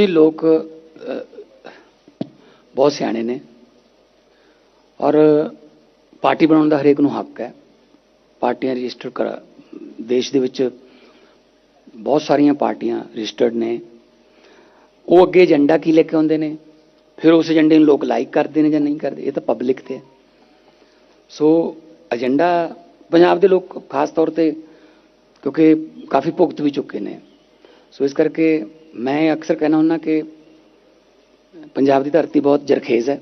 ਜੀ ਲੋਕ ਬਹੁਤ ਸਿਆਣੇ ਨੇ। ਔਰ ਪਾਰਟੀ ਬਣਾਉਣ ਦਾ ਹਰੇਕ ਨੂੰ ਹੱਕ ਹੈ। ਪਾਰਟੀਆਂ ਰਜਿਸਟਰ ਕਰ, ਦੇਸ਼ ਦੇ ਵਿੱਚ ਬਹੁਤ ਸਾਰੀਆਂ ਪਾਰਟੀਆਂ ਰਜਿਸਟਰਡ ਨੇ। ਉਹ ਅੱਗੇ ਏਜੰਡਾ ਕੀ ਲੈ ਕੇ ਆਉਂਦੇ ਨੇ? ਫਿਰ ਉਸ ਏਜੰਡੇ ਨੂੰ ਲੋਕ ਲਾਈਕ ਕਰਦੇ ਨੇ ਜਾਂ ਨਹੀਂ ਕਰਦੇ? ਇਹ ਤਾਂ ਪਬਲਿਕ ਤੇ ਹੈ। ਸੋ ਏਜੰਡਾ ਪੰਜਾਬ ਦੇ ਲੋਕ ਖਾਸ ਤੌਰ ਤੇ, ਕਿਉਂਕਿ ਕਾਫੀ ਭੁਗਤ ਵੀ ਚੁੱਕੇ ਨੇ। ਸੋ ਇਸ ਕਰਕੇ ਮੈਂ ਅਕਸਰ ਕਹਿਣਾ ਹੁੰਦਾ ਕਿ ਪੰਜਾਬ ਦੀ ਧਰਤੀ ਬਹੁਤ ਜਰਖੇਜ਼ ਹੈ,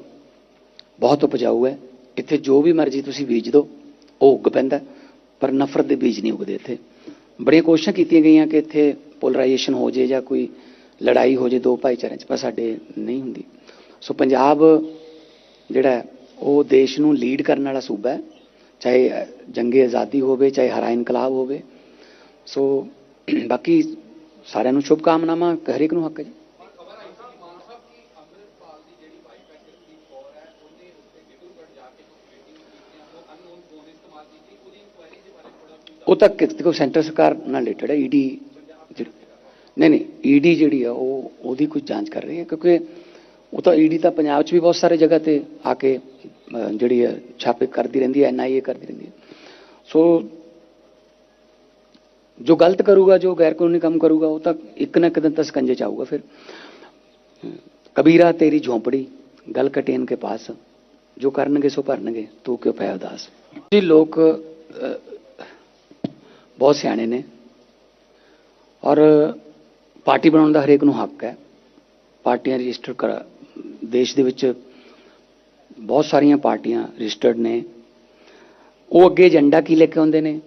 ਬਹੁਤ ਉਪਜਾਊ ਹੈ। ਇੱਥੇ ਜੋ ਵੀ ਮਰਜ਼ੀ ਤੁਸੀਂ ਬੀਜ ਦਿਓ, ਉਹ ਉੱਗ ਪੈਂਦਾ ਪਰ ਨਫ਼ਰਤ ਦੇ ਬੀਜ ਨਹੀਂ ਉੱਗਦੇ ਇੱਥੇ। ਬੜੀਆਂ ਕੋਸ਼ਿਸ਼ਾਂ ਕੀਤੀਆਂ ਗਈਆਂ ਕਿ ਇੱਥੇ ਪੋਲਰਾਈਜੇਸ਼ਨ ਹੋ ਜੇ ਜਾਂ ਕੋਈ ਲੜਾਈ ਹੋ ਜੇ ਦੋ ਭਾਈਚਾਰਿਆਂ 'ਚ, ਪਰ ਸਾਡੇ ਨਹੀਂ ਹੁੰਦੀ। ਸੋ ਪੰਜਾਬ ਜਿਹੜਾ ਉਹ ਦੇਸ਼ ਨੂੰ ਲੀਡ ਕਰਨ ਵਾਲਾ ਸੂਬਾ ਹੈ, ਚਾਹੇ ਜੰਗੇ ਆਜ਼ਾਦੀ ਹੋਵੇ, ਚਾਹੇ ਹਰਾ ਇਨਕਲਾਬ ਹੋਵੇ। ਸੋ ਬਾਕੀ ਸਾਰਿਆਂ ਨੂੰ ਸ਼ੁਭ ਕਾਮਨਾਵਾਂ, ਹਰੇਕ ਨੂੰ ਹੱਕ ਹੈ ਜੀ। ਉਹ ਤਾਂ ਦੇਖੋ, ਸੈਂਟਰ ਸਰਕਾਰ ਨਾਲ ਰਿਲੇਟਡ ਹੈ ਈਡੀ ਨਹੀਂ ਨਹੀਂ ਈਡੀ ਜਿਹੜੀ ਆ, ਉਹ, ਉਹਦੀ ਕੁਝ ਜਾਂਚ ਕਰ ਰਹੀ ਹੈ, ਕਿਉਂਕਿ ਉਹ ਤਾਂ ਈਡੀ ਤਾਂ ਪੰਜਾਬ 'ਚ ਵੀ ਬਹੁਤ ਸਾਰੇ ਜਗ੍ਹਾ ਤੇ ਆ ਕੇ ਜਿਹੜੀ ਹੈ, ਛਾਪੇ ਕਰਦੀ ਰਹਿੰਦੀ ਹੈ ਐਨਆਈਏ ਕਰਦੀ ਰਹਿੰਦੀ ਹੈ। ਸੋ ਜੋ ਗਲਤ ਕਰੂਗਾ, ਜੋ ਗੈਰ ਕਾਨੂੰਨੀ ਕੰਮ ਕਰੂਗਾ, ਉਹ ਤਾਂ ਇੱਕ ਨਾ ਇੱਕ ਦਿਨ ਤਾਂ ਸਕੰਜੇ ਚ ਆਊਗਾ ਫਿਰ। ਕਬੀਰਾ, ਤੇਰੀ ਝੋਂਪੜੀ, ਗਲ ਕਟੇਨ ਕੇ ਪਾਸ, ਜੋ ਕਰਨਗੇ ਸੋ ਭਰਨਗੇ, ਤੂੰ ਕਿਉਂ ਪਿਆ ਉਦਾਸ ਜੀ, ਲੋਕ ਬਹੁਤ ਸਿਆਣੇ ਨੇ। ਔਰ ਪਾਰਟੀ ਬਣਾਉਣ ਦਾ ਹਰੇਕ ਨੂੰ ਹੱਕ ਹੈ। ਪਾਰਟੀਆਂ ਰਜਿਸਟਰ ਕਰ, ਦੇਸ਼ ਦੇ ਵਿੱਚ ਬਹੁਤ ਸਾਰੀਆਂ ਪਾਰਟੀਆਂ ਰਜਿਸਟਰਡ ਨੇ। ਉਹ ਅੱਗੇ ਏਜੰਡਾ ਕੀ ਲੈ ਕੇ ਆਉਂਦੇ ਨੇ?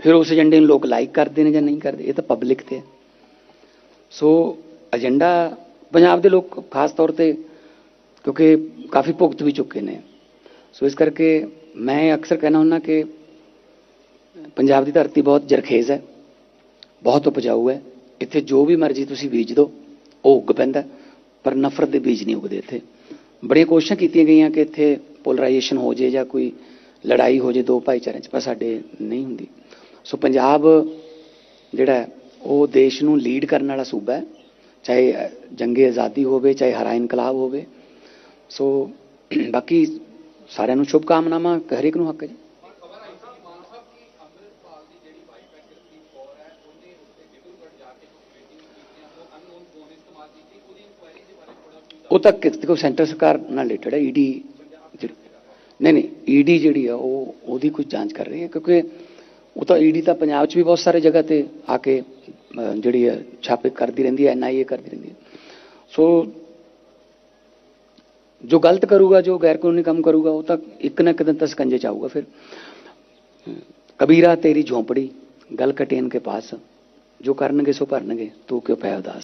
ਫਿਰ ਉਸ ਏਜੰਡੇ ਨੂੰ ਲੋਕ ਲਾਈਕ ਕਰਦੇ ਨੇ ਜਾਂ ਨਹੀਂ ਕਰਦੇ, ਇਹ ਤਾਂ ਪਬਲਿਕ ਤੇ ਹੈ। ਸੋ ਏਜੰਡਾ ਪੰਜਾਬ ਦੇ ਲੋਕ ਖਾਸ ਤੌਰ ਤੇ ਕਿਉਂਕਿ ਕਾਫੀ ਭੁਗਤ ਵੀ ਚੁੱਕੇ ਨੇ। ਸੋ ਇਸ ਕਰਕੇ ਮੈਂ ਅਕਸਰ ਕਹਿਣਾ ਹੁੰਦਾ ਕਿ ਪੰਜਾਬ ਦੀ ਧਰਤੀ ਬਹੁਤ ਜਰਖੇਜ਼ ਹੈ, ਬਹੁਤ ਉਪਜਾਊ ਹੈ। ਇੱਥੇ ਜੋ ਵੀ ਮਰਜ਼ੀ ਤੁਸੀਂ ਬੀਜ ਦਿਓ, ਉਹ ਉੱਗ ਪੈਂਦਾ ਪਰ ਨਫ਼ਰਤ ਦੇ ਬੀਜ ਨਹੀਂ ਉੱਗਦੇ ਇੱਥੇ। ਬੜੀਆਂ ਕੋਸ਼ਿਸ਼ਾਂ ਕੀਤੀਆਂ ਗਈਆਂ ਕਿ ਇੱਥੇ ਪੋਲਰਾਈਜੇਸ਼ਨ ਹੋ ਜੇ ਜਾਂ ਕੋਈ ਲੜਾਈ ਹੋ ਜੇ ਦੋ ਭਾਈਚਾਰਿਆਂ 'ਚ, ਪਰ ਸਾਡੇ ਨਹੀਂ ਹੁੰਦੀ। ਸੋ ਪੰਜਾਬ ਜਿਹੜਾ ਉਹ ਦੇਸ਼ ਨੂੰ ਲੀਡ ਕਰਨ ਵਾਲਾ ਸੂਬਾ ਹੈ, ਚਾਹੇ ਜੰਗੇ ਆਜ਼ਾਦੀ ਹੋਵੇ, ਚਾਹੇ ਹਰਾ ਇਨਕਲਾਬ ਹੋਵੇ। ਸੋ ਬਾਕੀ ਸਾਰਿਆਂ ਨੂੰ ਸ਼ੁਭ ਕਾਮਨਾਵਾਂ ਹਰੇਕ ਨੂੰ ਹੱਕ ਹੈ ਜੀ। ਉਹ ਤਾਂ ਦੇਖੋ, ਸੈਂਟਰ ਸਰਕਾਰ ਨਾਲ ਰਿਲੇਟਡ ਹੈ ਈਡੀ ਨਹੀਂ ਨਹੀਂ ਈਡੀ ਜਿਹੜੀ ਆ ਉਹ, ਉਹਦੀ ਕੁਝ ਜਾਂਚ ਕਰ ਰਹੀ ਹੈ, ਕਿਉਂਕਿ ਉਹ ਤਾਂ ਈਡੀ ਤਾਂ ਪੰਜਾਬ 'ਚ ਵੀ ਬਹੁਤ ਸਾਰੇ ਜਗ੍ਹਾ ਤੇ ਆ ਕੇ ਅ, ਜਿਹੜੀ ਹੈ ਛਾਪੇ ਕਰਦੀ ਰਹਿੰਦੀ ਹੈ ਐਨਆਈਏ ਕਰਦੀ ਰਹਿੰਦੀ ਹੈ। ਸੋ ਜੋ ਗਲਤ ਕਰੂਗਾ ਜੋ ਗੈਰ ਕਾਨੂੰਨੀ ਕੰਮ ਕਰੂਗਾ ਉਹ ਤਾਂ ਇੱਕ ਨਾ ਇੱਕ ਦਿਨ ਤਾਂ ਸਕੰਜੇ ਚ ਆਊਗਾ ਫਿਰ। ਕਬੀਰਾ ਤੇਰੀ ਝੋਂਪੜੀ ਗਲ ਕਟੇਨ ਕੇ ਪਾਸ ਜੋ ਕਰਨਗੇ ਸੋ ਭਰਨਗੇ ਤੂੰ ਕਿਉਂ ਪਿਆ ਉਦਾਸ?